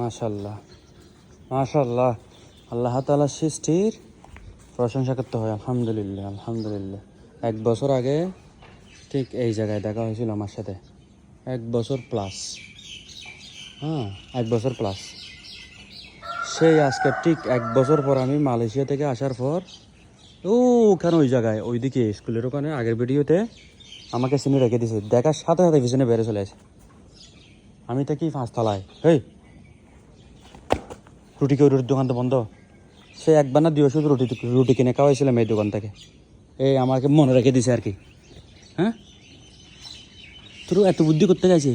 মাশাল্লাহ মাশাল্লাহ আল্লাহ তালা সৃষ্টির প্রশংসা করতে হয়, আলহামদুলিল্লাহ আলহামদুলিল্লাহ। এক বছর আগে ঠিক এই জায়গায় দেখা হয়েছিল আমার সাথে। এক বছর প্লাস হ্যাঁ এক বছর প্লাস সেই আজকে ঠিক এক বছর পর আমি মালয়েশিয়া থেকে আসার পর ও ওখানে ওই জায়গায়, ওইদিকে স্কুলের ওখানে আগের ভিডিওতে আমাকে চিনে রেখে দিয়েছে দেখার সাথে সাথে পিছনে বেড়ে চলে আসে। আমি তো কি পাঁচতলায়? হেই রুটি কেউ রুটির দোকান তো বন্ধ। সে একবার না দিও শুধু রুটি রুটি কিনে খাওয়াইছিলাম এই দোকান থেকে। এই আমাকে মনে রেখে দিছে আর কি হ্যাঁ? তোর এত বুদ্ধি করতে গেছে?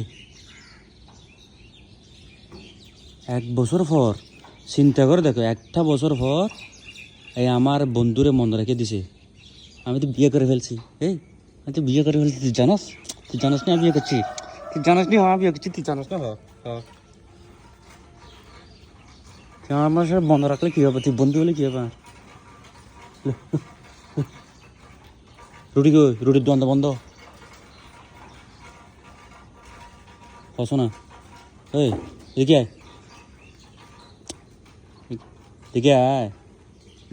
এক বছর পর, চিন্তা করে দেখো, একটা বছর পর এই আমার বন্ধুরে মনে রেখে দিছে। আমি তো বিয়ে করে ফেলছি। এই, আমি তো বিয়ে করে ফেলছি, তুই জানাস? তুই জানাস না বিয়ে করছি? তুই জানাস নি? হ্যাঁ বিয়ে করছি। তুই জানাস না? হ্যাঁ হ্যাঁ। আমার সাথে বন্ধ রাখলে কী হবে? তুই বন্ধু হলে কী হবে? রুটি কই? রুটির দোকানটা বন্ধ। বসো না। এই, এদিকে আয়। এদিকে আয়।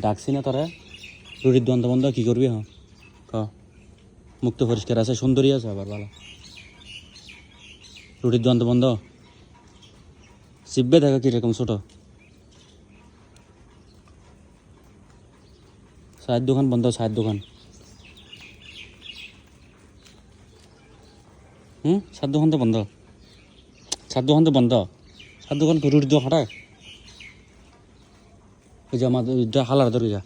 ডাকছি না তোরা। রুটির দোকানটা বন্ধ, কী করবি হ্যাঁ ক। মুক্ত পরিষ্কার আছে, সুন্দরী আছে আবার ভালো রুটির দোকানটা বন্ধ। শিববে দেখো কীরকম ছোটো। চায়ের দোকান বন্ধ চায়ের দোকান। হুম? সার দোকান তো বন্ধ। সার দোকান তো বন্ধ। সার দোকান রুটির দোকান ওই যে আমাদের হালার যা।